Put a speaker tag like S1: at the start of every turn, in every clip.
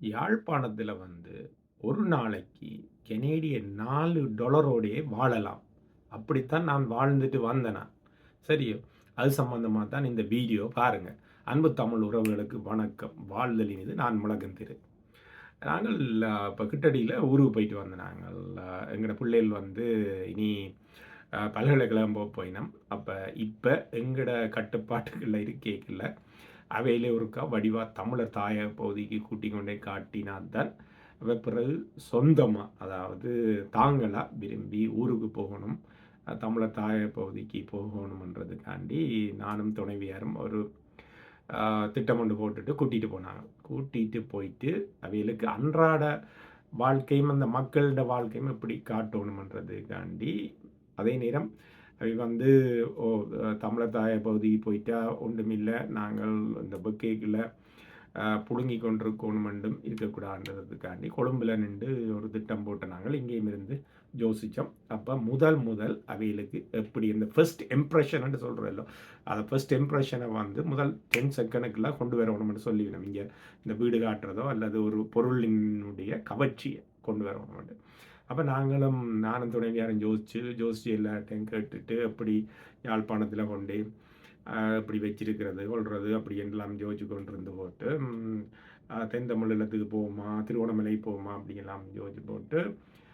S1: யாழ்ப்பாணத்தில் வந்து ஒரு நாளைக்கு கெனேடிய நாலு டொலரோடையே வாழலாம். அப்படித்தான் நான் வாழ்ந்துட்டு வந்தேன் நான். சரியோ அது சம்பந்தமாக தான் இந்த வீடியோ பாருங்கள் அன்பு தமிழ் உறவுகளுக்கு வணக்கம். வாழ்தலின் இது நான் முழக்கம் திரு. நாங்கள் இப்போ கிட்டடியில் ஊருக்கு போயிட்டு வந்தோம் நாங்கள். எங்களோட பிள்ளைகள் வந்து இனி பல்கலைக்கழகம் போக போயினோம். அப்போ இப்போ எங்களோட கட்டுப்பாட்டுகளில் இருக்கேக்கில்ல அவையிலே ஒருக்கா வடிவாக தமிழர் தாய பகுதிக்கு கூட்டி கொண்டே காட்டினால்தான் அவ பிறகு சொந்தமாக அதாவது தாங்களாக விரும்பி ஊருக்கு போகணும் தமிழர் தாய பகுதிக்கு போகணுமன்றதுக்காண்டி நானும் துணைவியாரும் ஒரு திட்டம் ஒன்று போட்டுட்டு கூட்டிகிட்டு போனாங்க. கூட்டிகிட்டு போயிட்டு அவைகளுக்கு அன்றாட வாழ்க்கையும் அந்த மக்களோட வாழ்க்கையும் எப்படி காட்டணுமன்றதுக்காண்டி அதே நேரம் வந்து ஓ தமிழத்தாய தமிழர் தாய பகுதிக்கு போயிட்டா ஒன்றுமில்லை நாங்கள் இந்த பக்கேக்கில் புடுங்கி கொண்டிருக்கணும் என்றும் இருக்கக்கூடாதுன்றதுக்காண்டி கொழும்புல நின்று ஒரு திட்டம் போட்ட நாங்கள் இங்கேயும் இருந்து யோசித்தோம். அப்போ முதல் முதல் அவைகளுக்கு எப்படி இந்த ஃபர்ஸ்ட் இம்ப்ரெஷன் சொல்கிறோம்ல அதை ஃபர்ஸ்ட் இம்ப்ரெஷனை வந்து முதல் டென் செகண்டுக்குலாம் கொண்டு வரணும்னு சொல்லி இங்கே இந்த வீடு காட்டுறதோ அல்லது ஒரு பொருளினுடைய கவர்ச்சியை கொண்டு வரணும் அப்போ நாங்களும் நானும் துணைவியாரும் யோசிச்சு யோசிச்சு எல்லாட்டையும் கேட்டுட்டு எப்படி யாழ்ப்பாணத்தில் கொண்டு இப்படி வச்சிருக்கிறது கொள்வது அப்படி எல்லாம் யோசிச்சு கொண்டு இருந்து போட்டு ம், ஆஹ், தென் போவோமா திருவோணமலை போவோமா அப்படியெல்லாம் யோசிச்சு போட்டு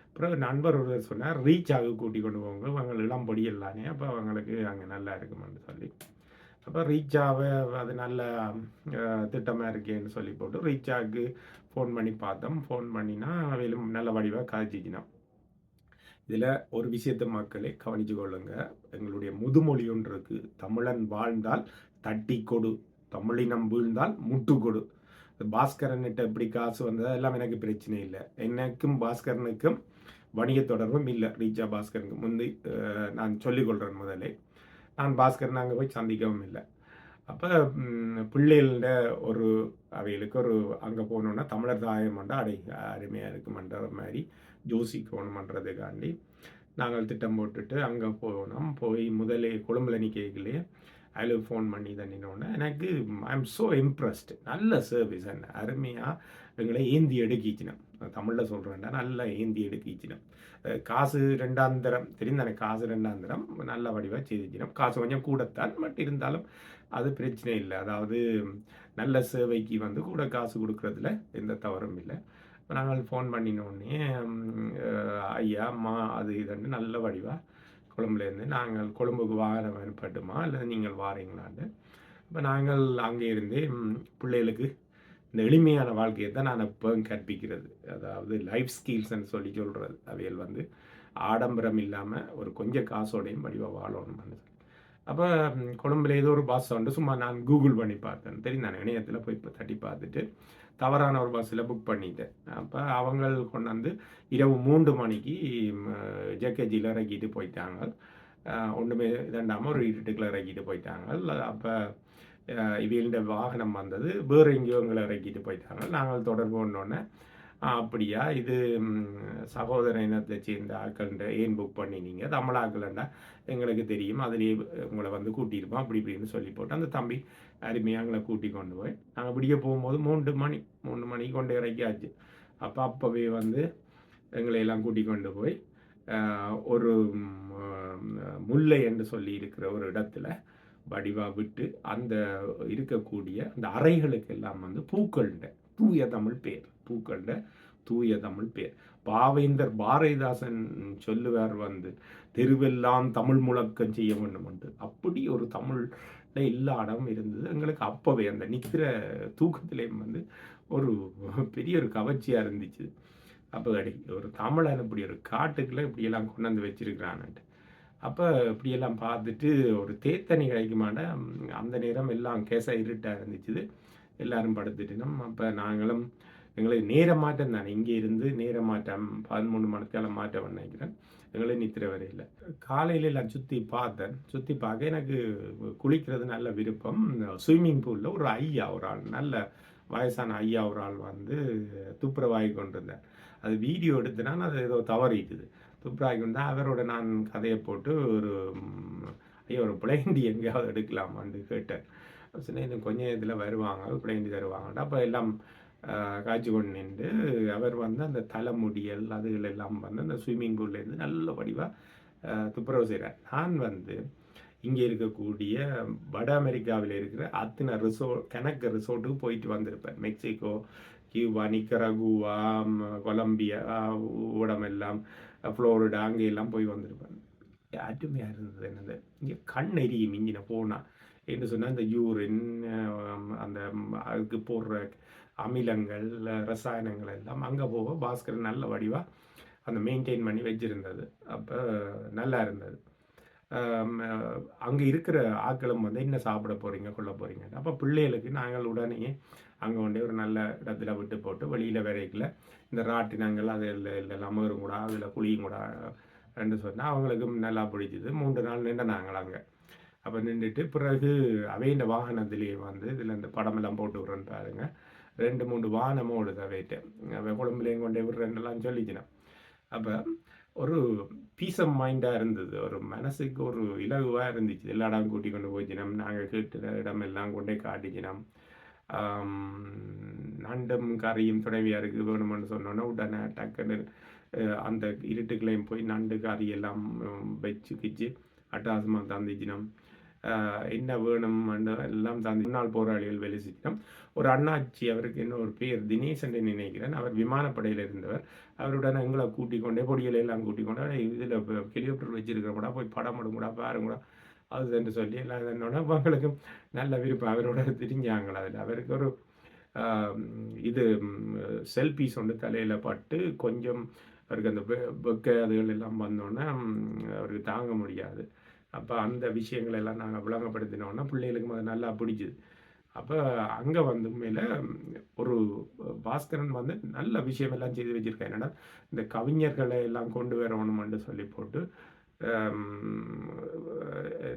S1: அப்புறம் நண்பர் ஒருவர் சொன்னார் ரீச் ஆக கூட்டி கொண்டு போவாங்க அவங்க இளம்படி எல்லாமே அப்போ அவங்களுக்கு அங்கே நல்லா இருக்குமென்னு சொல்லி. அப்போ ரீச் ஆக அது நல்ல திட்டமாக இருக்கேன்னு சொல்லி போட்டு ரீச்சாவுக்கு ஃபோன் பண்ணி பார்த்தோம். ஃபோன் பண்ணினா அவையிலும் நல்ல வடிவாக காய்ச்சிக்கினான் இதில் ஒரு விஷயத்தை மக்களே கவனிச்சு கொள்ளுங்க. எங்களுடைய முதுமொழி ஒன்று இருக்குது தமிழன் வாழ்ந்தால் தட்டி கொடு. தமிழினம் வீழ்ந்தால் முட்டு கொடு. பாஸ்கரன்கிட்ட எப்படி காசு வந்தது எல்லாம் எனக்கு பிரச்சனை இல்லை. எனக்கும் பாஸ்கரனுக்கும் வணிக தொடர்பும் இல்லை. ரீச்சா பாஸ்கரனுக்கு முந்தி நான் சொல்லிக்கொள்கிறேன் முதலே. நான் பாஸ்கரன் அங்கே போய் சந்திக்கவும் இல்லை. அப்போ பிள்ளைகள ஒரு அவைகளுக்கு ஒரு அங்கே போகணுன்னா தமிழர் தாயமண்டா அடை அருமையாக இருக்குமன்ற மாதிரி ஜோசிக்கணுமன்றதுக்காண்டி நாங்கள் திட்டம் போட்டுட்டு அங்கே போனோம். போய் முதலே கொழும்புல நிற்கலையே அதில் ஃபோன் பண்ணி தண்ணினோடனே எனக்கு ஐ எம் ஸோ இம்ப்ரெஸ்டு நல்ல சர்வீஸ் என்ன? அருமையாக எங்களை ஏந்தி எடுக்கிச்சினோம். தமிழில் சொல்கிறேன்டா நல்லா ஏந்தி எடுக்கிச்சினோம். காசு ரெண்டாந்திரம் தெரிந்த எனக்கு காசு ரெண்டாந்திரம் நல்ல வடிவாக செய்திச்சினோம் காசு கொஞ்சம் கூடத்தான் பட் இருந்தாலும் அது பிரச்சனை இல்லை. அதாவது நல்ல சேவைக்கு வந்து கூட காசு கொடுக்குறதுல எந்த தவறும் இல்லை. இப்போ நாங்கள் ஃபோன் பண்ணினோடனே ஐயா அம்மா அது இதுன்னு நல்ல வடிவாக கொழும்புலேருந்து நாங்கள் கொழும்புக்கு வார வேணுப்பட்டுமா அல்லது நீங்கள் வாரீங்களான்னு. இப்போ நாங்கள் அங்கே இருந்து பிள்ளைகளுக்கு இந்த எளிமையான வாழ்க்கையை தான் நான் இப்போ கற்பிக்கிறது. அதாவது லைஃப் ஸ்கில்ஸ்ன்னு சொல்லி சொல்கிறது அவைகள் வந்து ஆடம்பரம் இல்லாமல் ஒரு கொஞ்சம் காசோடையும் வடிவாக வாழணும்னு அப்போ கொழும்பில் ஏதோ ஒரு பஸ் வந்து சும்மா நான் கூகுள் பண்ணி பார்த்தேன். தெரியும் நான் இணையத்தில் போய் இப்போ தட்டி பார்த்துட்டு தவறான ஒரு பஸ்ஸில் புக் பண்ணிட்டேன். அப்போ அவங்க கொண்டாந்து இரவு மூன்று மணிக்கு ஜேகேஜியில் இறக்கிட்டு போயிட்டாங்க. ஒன்றுமே இதண்டாமல் ஒரு இருட்டுக்குள்ள இறக்கிட்டு போயிட்டாங்க. அப்போ இவங்கள வாகனம் வந்தது வேறு எங்கேயோ எங்களை இறக்கிட்டு போயிட்டாங்க. நாங்கள் தொடர்பு கொண்டோன்னே அப்படியா? இது சகோதர இனத்தை சேர்ந்த ஆட்கள்ன்ற ஏன் புக் பண்ணினீங்க? தமிழ் ஆட்கள்ண்டா எங்களுக்கு தெரியும். அதுலேயே உங்களை வந்து கூட்டியிருப்போம். அப்படி இப்படின்னு சொல்லி போட்டு அந்த தம்பி அருமையாக எங்களை கூட்டி கொண்டு போய் நாங்கள் பிடிக்க போகும்போது மூன்று மணி மூணு மணிக்கு கொண்டு இறக்கியாச்சு. அப்போ அப்போவே வந்து எங்களை எல்லாம் கூட்டி கொண்டு போய் ஒரு முல்லை என்று சொல்லி இருக்கிற ஒரு இடத்துல வடிவா விட்டு அந்த இருக்கக்கூடிய அந்த அறைகளுக்கு எல்லாம் வந்து பூக்கள்ட தூய தமிழ் பேர் பூக்கள்ட தூய தமிழ் பேர். பாவேந்தர் பாரதிதாசன் சொல்லுவார் வந்து தெருவெல்லாம் தமிழ் முழக்கம் செய்ய வேண்டும் என்று. அப்படி ஒரு தமிழ்ல எல்லா இடமும் இருந்தது. எங்களுக்கு அப்போவே அந்த நிற்கிற தூக்கத்திலையும் வந்து ஒரு பெரிய ஒரு கவர்ச்சியாக இருந்துச்சு. அப்போ அடி ஒரு தமிழன் இப்படி ஒரு காட்டுக்குள்ளே இப்படியெல்லாம் கொண்டு வந்து வச்சிருக்கிறான்ட்டு. அப்போ இப்படியெல்லாம் பார்த்துட்டு ஒரு தேத்தனி கிடைக்குமான அந்த நேரம் எல்லாம் கேச இருட்டாக இருந்துச்சு எல்லாரும் படுத்துட்டினோம் அப்போ நாங்களும் எங்களை நேர மாற்றம் தானே. இங்கே இருந்து நேர மாற்றம் பதிமூணு மணிக்கால மாற்றம் நினைக்கிறேன். எங்களை நித்திர வரையில். காலையில் நான் சுற்றி பார்த்தேன். சுற்றி பார்க்க எனக்கு குளிக்கிறது நல்ல விருப்பம். ஸ்விம்மிங் பூலில் ஒரு ஐயா ஒரு ஆள் நல்ல வயசான ஐயா ஒரு ஆள் வந்து துப்புரவாகி கொண்டிருந்தார். அது வீடியோ எடுத்துனா அது ஏதோ தவறிக்குது துப்புரவாகி கொண்டா அவரோட நான் கதையை போட்டு ஒரு ம், ஐயா ஒரு பிளேண்டி எங்கேயாவது எடுக்கலாமான்னு கேட்டேன். சில இன்னும் கொஞ்ச நேரத்தில் வருவாங்க பிள்ளைங்க தருவாங்கடா அப்போ எல்லாம் காய்ச்சி கொண்டு நின்று அவர் வந்து அந்த தலைமுடியல் அதுகள் எல்லாம் வந்து அந்த ஸ்விம்மிங் பூல்லேருந்து நல்ல வடிவாக துப்புரவு செய்கிறார் நான் வந்து இங்கே இருக்கக்கூடிய வட அமெரிக்காவில் இருக்கிற அத்தனை ரிசோர்ட் கணக்கு ரிசோர்ட்டுக்கு போயிட்டு வந்திருப்பேன். மெக்சிகோ கியூபா நிக்கரகுவா கொலம்பியா ஊடமெல்லாம் ஃப்ளோரிடா அங்கே எல்லாம் போய் வந்திருப்பேன். அருமையாக இருந்தது என்னது? இங்கே கண் எரியும் இங்கே போனால் என்று சொன்னால் இந்த யூரின் அந்த அதுக்கு போடுற அமிலங்கள் ரசாயனங்கள் எல்லாம் அங்கே போக பாஸ்கர் நல்ல வடிவாக அந்த மெயின்டைன் பண்ணி வச்சிருந்தது. அப்போ நல்லா இருந்தது. அங்கே இருக்கிற ஆட்களும் வந்து என்ன சாப்பிட போகிறீங்க கொள்ள போகிறீங்க அப்போ பிள்ளைகளுக்கு நாங்கள் உடனே அங்கே கொண்டே ஒரு நல்ல இடத்துல விட்டு போட்டு வெளியில் வரைக்கல. இந்த ராட்டினங்கள் அது எல்லாம் அமரும் கூட அதில் குழியும் கூட ரெண்டு சொன்னால் அவங்களுக்கும் நல்லா பிடிச்சிது மூன்று நாள் நின்று நாங்கள் அங்கே. அப்போ நின்றுட்டு பிறகு அவையின் வாகனத்திலேயே வந்து இதில் இந்த படமெல்லாம் போட்டு விட்றேன்னு பாருங்க. ரெண்டு மூணு வாகனம் ஓடுது அவைட்டு அவை குழம்புலையும் கொண்டே விடுறேன்லாம் சொல்லிச்சினோம் அப்போ ஒரு பீஸ் ஆஃப் மைண்டாக இருந்தது. ஒரு மனசுக்கு ஒரு இலகுவாக இருந்துச்சு. எல்லா இடம் கூட்டி கொண்டு போயிச்சினோம். நாங்கள் கேட்ட இடம் எல்லாம் கொண்டே காட்டிச்சினோம். நண்டும் கறியும் துணைவியாருக்கு வேணுமென்னு சொன்னோன்னே உடனே டக்குன்னு அந்த இருட்டுகளையும் போய் நண்டு கறி எல்லாம் வச்சு கிச்சு அட்டாசமாக தந்திச்சினோம் என்ன வேணும் எல்லாம் தந்தி முன்னாள் போராளிகள் வேலை செஞ்சினோம் ஒரு அண்ணாச்சி அவருக்கு என்ன ஒரு பேர்? தினேசன் நினைக்கிறேன். அவர் விமானப்படையில் இருந்தவர். அவருடன் எங்களை கூட்டிக் கொண்டே பொடிகளை எல்லாம் கூட்டிக் கொண்டு இதில் ஹெலிகாப்டர் வச்சிருக்கிறப்படா போய் படம் எடுங்கூடா பாருங்கூடா. அது என்று சொல்லி எல்லாம் என்னோட அவங்களுக்கும் நல்ல விருப்பம் அவரோட திரிஞ்சாங்களா அதில் அவருக்கு ஒரு இது செல்பீஸ் ஒன்று தலையில் பட்டு கொஞ்சம் அவருக்கு அந்த வெ- வெக்க அதுகள் எல்லாம் வந்தோன்னே அவருக்கு தாங்க முடியாது. அப்போ அந்த விஷயங்கள் எல்லாம் நாங்கள் விளங்கப்படுத்தினோன்னா பிள்ளைகளுக்கும் அது நல்லா பிடிச்சிது. அப்போ அங்கே வந்து மேலே ஒரு பாஸ்கரன் வந்து நல்ல விஷயம் எல்லாம் செய்து வச்சிருக்கேன் என்னென்னா இந்த கவிஞர்களை எல்லாம் கொண்டு வரணும்னு சொல்லி போட்டு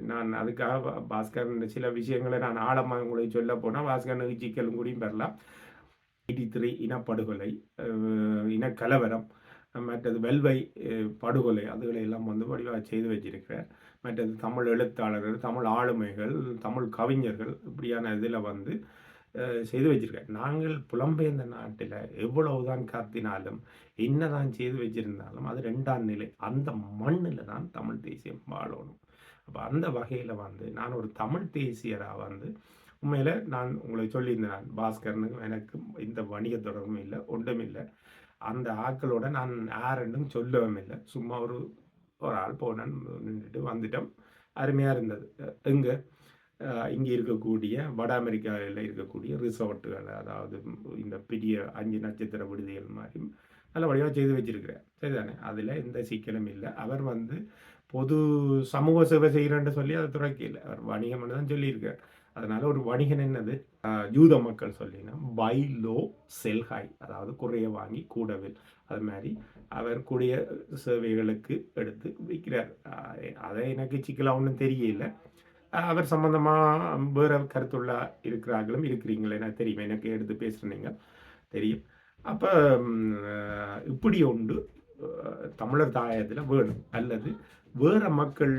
S1: நான் அதுக்காக பாஸ்கரன் சில விஷயங்களை நான் ஆழமாக உங்களுக்கு சொல்ல போனால் பாஸ்கரனுக்கு சிக்கலும் கூடியும் பெறலாம். எயிட்டி த்ரீ இனப்படுகொலை இனக்கலவரம் மற்றது வெல்வை படுகொலை அதுகளை எல்லாம் வந்து வடிவாக செய்து வச்சிருக்கிறார். மற்றது தமிழ் எழுத்தாளர்கள் தமிழ் ஆளுமைகள் தமிழ் கவிஞர்கள் இப்படியான இதில் வந்து செய்து வச்சிருக்கார். நாங்கள் புலம்பெயர்ந்த நாட்டில் எவ்வளவுதான் காத்தினாலும் என்னதான் செய்து வச்சிருந்தாலும் அது ரெண்டாம் நிலை. அந்த மண்ணில் தான் தமிழ் தேசியம் வாழணும். அப்போ அந்த வகையில் வந்து நான் ஒரு தமிழ் தேசியராக வந்து உண்மையில் நான் உங்களுக்கு சொல்லியிருந்தேன் நான் பாஸ்கரனுக்கும் எனக்கும் இந்த வணிக தொடர்பும் இல்லை ஒன்றும் இல்லை. அந்த ஆக்களோட நான் யாரெண்டும் சொல்லவும் இல்லை. சும்மா ஒரு ஒரு ஆள் போனேன் நின்றுட்டு வந்துட்டோம். அருமையாக இருந்தது. எங்கே? இங்கே இருக்கக்கூடிய வட அமெரிக்காவில் இருக்கக்கூடிய ரிசார்ட்டுகள் அதாவது இந்த பெரிய அஞ்சு நட்சத்திர விடுதிகள் மாதிரி நல்ல வடிவாக செய்து வச்சிருக்கிறார். சரிதானே? அதில் எந்த சிக்கலும் இல்லை. அவர் வந்து பொது சமூக சேவை செய்கிறேன்னு சொல்லி அதை துறைக்கல அவர் வணிகம்னு தான் சொல்லியிருக்கார். அதனால் ஒரு வணிகன் என்னது? யூத மக்கள் சொல்லினா பை லோ செல் அதாவது குறைய வாங்கி கூடவில். அது மாதிரி அவர் கூடிய சேவைகளுக்கு எடுத்து விற்கிறார். அதை எனக்கு சிக்கலா ஒன்றும் தெரியல. அவர் சம்பந்தமாக வேறு கருத்துள்ள இருக்கிறார்களும் இருக்கிறீங்களே? எனக்கு தெரியும்? எனக்கு எடுத்து பேசுகிறீங்க தெரியும். அப்போ இப்படி ஒன்று தமிழர் தாயத்தில் வேணும். அல்லது வேறு மக்கள்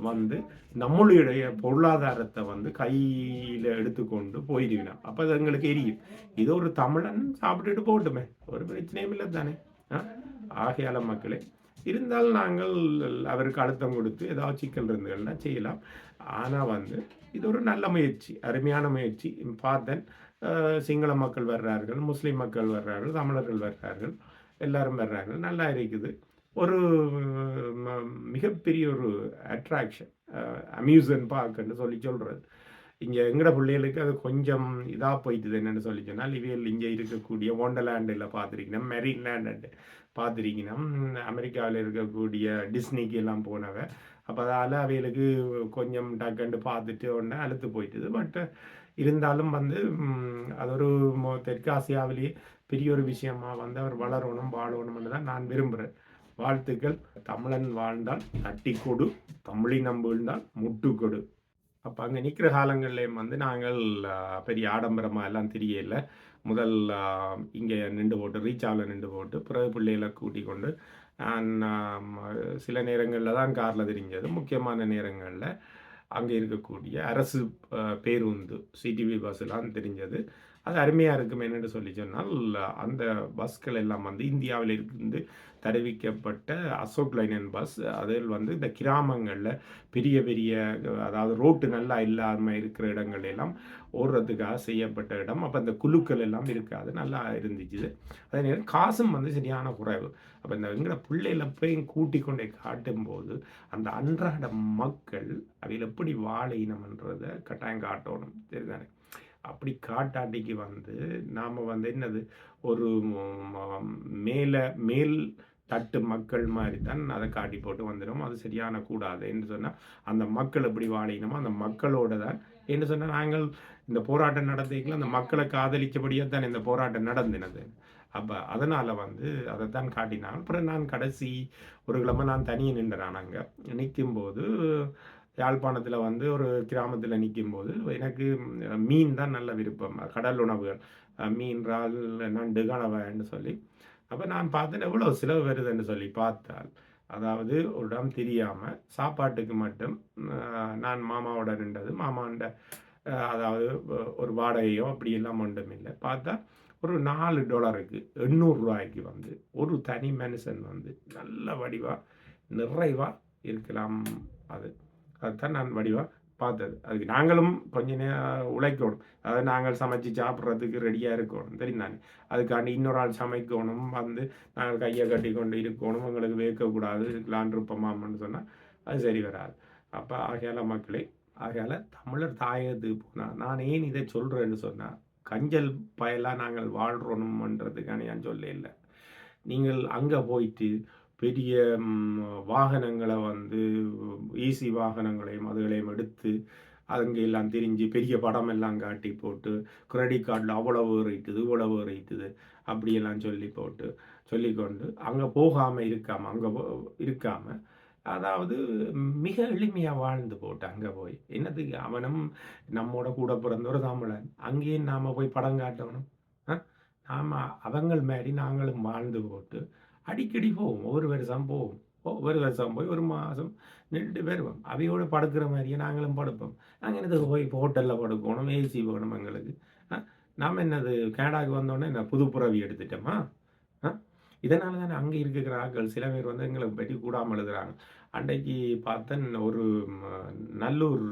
S1: வந்து நம்மளுடைய பொருளாதாரத்தை வந்து கையில் எடுத்துக்கொண்டு போயிடுவினா அப்போ அது எங்களுக்கு எரியும். இது ஒரு தமிழன் சாப்பிட்டுட்டு போகட்டுமே. ஒரு பிரச்சனையும் இல்லை தானே. ஆ? ஆகையால மக்களே இருந்தாலும் நாங்கள் அவருக்கு அழுத்தம் கொடுத்து ஏதாவது சிக்கல் இருந்துகள்னா செய்யலாம். ஆனால் வந்து இது ஒரு நல்ல முயற்சி அருமையான முயற்சி. பார்த்தன் சிங்கள மக்கள் வர்றார்கள் முஸ்லீம் மக்கள் வர்றார்கள் தமிழர்கள் வர்றார்கள் எல்லாரும் வர்றார்கள் நல்லா இருக்குது. ஒரு ம- மிகப்பெரிய ஒரு அட்ராக்ஷன் அம்யூசன் பார்க்குன்னு சொல்லி சொல்கிறது இங்கே எங்கட பிள்ளைகளுக்கு அது கொஞ்சம் இதாக போயிட்டுது என்னென்னு சொல்லி சொன்னால் இவையில் இங்கே இருக்கக்கூடிய ஒண்டர்லேண்டில் பார்த்துருக்கணும் மெரின்லேண்ட் பார்த்துருக்கணும் அமெரிக்காவில் இருக்கக்கூடிய டிஸ்னிக்கு எல்லாம் போனவ. அப்போ அதால் அவைகளுக்கு கொஞ்சம் டக்குன்னு பார்த்துட்டு உடனே அழுத்து போயிட்டுது. பட் இருந்தாலும் வந்து அது ஒரு தெற்காசியாவிலேயே பெரிய ஒரு விஷயமா வந்து அவர் வளரணும் வாழணும்னு தான் நான் விரும்புகிறேன் வாழ்த்துக்கள் தமிழன் வாழ்ந்தால் தட்டி கொடு. தமிழினம் வீழ்ந்தால் முட்டு கொடு. அப்போ அங்கே நிற்கிற காலங்கள்லேயும் வந்து நாங்கள் பெரிய ஆடம்பரமாக எல்லாம் தெரியல. முதல் இங்கே நின்று போட்டு ரீச்சாவில் நின்று போட்டு பிறகு பிள்ளைகளை கூட்டிக் கொண்டு நான் சில நேரங்களில் தான் காரில் தெரிஞ்சது. முக்கியமான நேரங்களில் அங்கே இருக்கக்கூடிய அரசு பேருந்து சிடிவி பஸ்ஸெலாம் தெரிஞ்சது. அது அருமையாக இருக்கும் என்னென்னு சொல்லி சொன்னால் அந்த பஸ்கள் எல்லாம் வந்து இந்தியாவில் இருந்து தருவிக்கப்பட்ட அசோக் லைனன் பஸ். அதில் வந்து இந்த கிராமங்களில் பெரிய பெரிய அதாவது ரோட்டு நல்லா இல்லாமல் இருக்கிற இடங்கள் எல்லாம் ஓடுறதுக்காக செய்யப்பட்ட இடம். அப்போ இந்த குழுக்கள் எல்லாம் இருக்காது. நல்லா இருந்துச்சு. அதே நேரம் காசும் வந்து சரியான குறைவு. அப்போ இந்த எங்களை பிள்ளைகளை போய் கூட்டி கொண்டே காட்டும்போது அந்த அன்றாட மக்கள் அவையில் எப்படி வாழையினம்ன்றதை இனம்ன்றதை கட்டாயம் காட்டணும். சரிதானே? அப்படி காட்டாட்டிக்கு வந்து நாம் வந்து என்னது? ஒரு மேலே மேல் தட்டு மக்கள் மாதிரி தான் அதை காட்டி போட்டு வந்துடும் அது சரியான கூடாது. என்று சொன்னால் அந்த மக்கள் எப்படி வாழினமோ அந்த மக்களோட தான் என்று சொன்னால் நாங்கள் இந்த போராட்டம் நடத்திக்கலாம் அந்த மக்களை காதலிச்சபடியாக தான் இந்த போராட்டம் நடந்தினது. அப்போ அதனால் வந்து அதை தான் காட்டினாங்க. அப்புறம் நான் கடைசி ஒரு கிழமை நான் தனியே நின்றுறான் அங்கே. நிற்கும்போது யாழ்ப்பாணத்தில் வந்து ஒரு கிராமத்தில் நிற்கும்போது எனக்கு மீன் தான் நல்ல விருப்பம். கடல் உணவுகள். மீன் இறால் நண்டு கனவைன்னு சொல்லி. அப்போ நான் பார்த்தேன் எவ்வளோ செலவு வருதுன்னு சொல்லி பார்த்தால் அதாவது ஒரு இடம் தெரியாமல் சாப்பாட்டுக்கு மட்டும் நான் மாமாவோட நின்றது. மாமாண்ட அதாவது ஒரு வாடகையோ அப்படியெல்லாம் ஒன்றும் இல்லை. பார்த்தா ஒரு நாலு டாலருக்கு எண்ணூறுரூவாய்க்கு வந்து ஒரு தனி மனுஷன் வந்து நல்ல வடிவாக நிறைவாக இருக்கலாம் அது. அதுதான் நான் வடிவாக பார்த்தது. அதுக்கு நாங்களும் கொஞ்ச நேரம் உழைக்கணும். அதாவது நாங்கள் சமைச்சு சாப்பிட்றதுக்கு ரெடியாக இருக்கணும். தெரிந்தானே அதுக்காண்டி இன்னொரு ஆள் சமைக்கணும். வந்து நாங்கள் கையை கட்டி கொண்டு இருக்கணும். எங்களுக்கு வேர்க்கக்கூடாது இருக்கலான் இருப்போமான்னு சொன்னால் அது சரி வராது. அப்போ ஆகையால மக்களே ஆகையால தமிழர் தாயகத்துக்கு போனால் நான் ஏன் இதை சொல்கிறேன்னு சொன்னால் கஞ்சல் பயலாக நாங்கள் வாழ்கிறோணுமன்றதுக்கான நான் சொல்ல இல்லை. நீங்கள் அங்கே போயிட்டு பெரிய வாகனங்களை வந்து ஈசி வாகனங்களையும் அதுகளையும் எடுத்து அங்கே எல்லாம் திரிஞ்சு பெரிய படம் எல்லாம் காட்டி போட்டு கிரெடிட் கார்டில் அவ்வளவு ரேட்டுது இவ்வளவு ரேட்டுது அப்படியெல்லாம் சொல்லி போட்டு சொல்லிக்கொண்டு அங்கே போகாமல் இருக்காமல் அங்கே இருக்காமல் அதாவது மிக எளிமையாக வாழ்ந்து போட்டு அங்கே போய் என்னத்துக்கு அவனும் நம்மோட கூட பிறந்த ஒரு தமிழன் அங்கேயும் நாம் போய் படம் காட்டணும் நாம் அவங்கள் மாதிரி நாங்களும் வாழ்ந்து போட்டு அடிக்கடி போவோம். ஒவ்வொரு வருஷம் போவோம். ஒவ்வொரு வருஷம் போய் ஒரு மாதம் நின்று வருவோம் அவையோடு படுக்கிற மாதிரியே நாங்களும் படுப்போம். நாங்கள் என்னது போய் இப்போ ஹோட்டலில் படுக்கணும் ஏசி போகணும் எங்களுக்கு. நாம் என்னது கேடாக்கு வந்தோடனே என்ன புது புறவி எடுத்துட்டோமா? இதனால தானே அங்கே இருக்கிற ஆட்கள் சில பேர் வந்து எங்களை பற்றி கூடாமல் எழுதுகிறாங்க அன்றைக்கு பார்த்தன் ஒரு நல்லூர்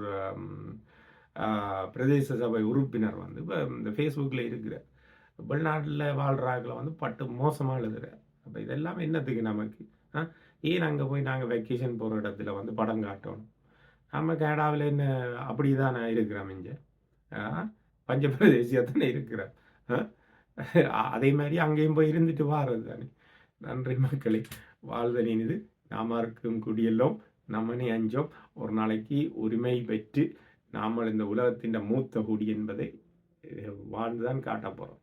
S1: பிரதேச சபை உறுப்பினர் வந்து இப்போ இந்த ஃபேஸ்புக்கில் இருக்கிற வெளிநாட்டில் வாழ்கிற ஆட்களை வந்து பட்டு மோசமாக எழுதுகிறார் அப்போ இதெல்லாம் என்னத்துக்கு நமக்கு? ஏன் அங்கே போய் நாங்கள் வெக்கேஷன் போகிற இடத்துல வந்து படம் காட்டணும்? நம்ம கேடாவில் என்ன அப்படி தானே இருக்கிறோம் இங்கே? பஞ்சபிரதேசியாக தானே இருக்கிறோம். அதே மாதிரி அங்கேயும் போய் இருந்துட்டு வாரது தானே. நன்றி மக்களே. வாழ்தல் இது நாம இருக்கும் குடியெல்லாம் நம்மனே அஞ்சோம். ஒரு நாளைக்கு உரிமை பெற்று நாம் இந்த உலகத்தின் மூத்த குடி என்பதை வாழ்ந்துதான் காட்ட போகிறோம்